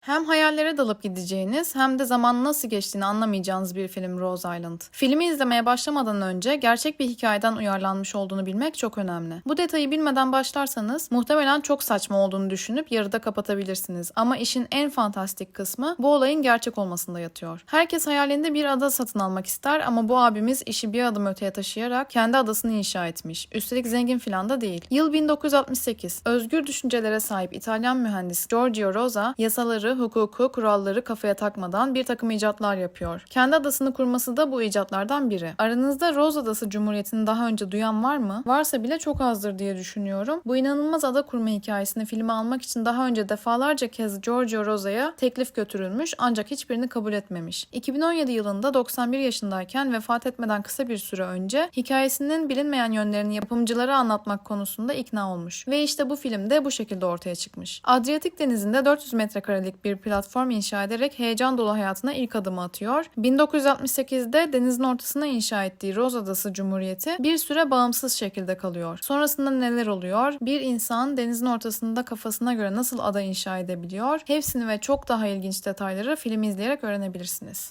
Hem hayallere dalıp gideceğiniz hem de zaman nasıl geçtiğini anlamayacağınız bir film Rose Island. Filmi izlemeye başlamadan önce gerçek bir hikayeden uyarlanmış olduğunu bilmek çok önemli. Bu detayı bilmeden başlarsanız muhtemelen çok saçma olduğunu düşünüp yarıda kapatabilirsiniz. Ama işin en fantastik kısmı bu olayın gerçek olmasında yatıyor. Herkes hayalinde bir ada satın almak ister ama bu abimiz işi bir adım öteye taşıyarak kendi adasını inşa etmiş. Üstelik zengin filan da değil. Yıl 1968. Özgür düşüncelere sahip İtalyan mühendis Giorgio Rosa yasaları, hukuku, kuralları kafaya takmadan bir takım icatlar yapıyor. Kendi adasını kurması da bu icatlardan biri. Aranızda Rose Adası Cumhuriyeti'ni daha önce duyan var mı? Varsa bile çok azdır diye düşünüyorum. Bu inanılmaz ada kurma hikayesini filme almak için daha önce defalarca kez Giorgio Rosa'ya teklif götürülmüş ancak hiçbirini kabul etmemiş. 2017 yılında 91 yaşındayken vefat etmeden kısa bir süre önce hikayesinin bilinmeyen yönlerini yapımcılara anlatmak konusunda ikna olmuş. Ve işte bu filmde bu şekilde ortaya çıkmış. Adriyatik Denizi'nde 400 metrekarelik bir platform inşa ederek heyecan dolu hayatına ilk adımı atıyor. 1968'de denizin ortasına inşa ettiği Roz Adası Cumhuriyeti bir süre bağımsız şekilde kalıyor. Sonrasında neler oluyor? Bir insan denizin ortasında kafasına göre nasıl ada inşa edebiliyor? Hepsini ve çok daha ilginç detayları filmi izleyerek öğrenebilirsiniz.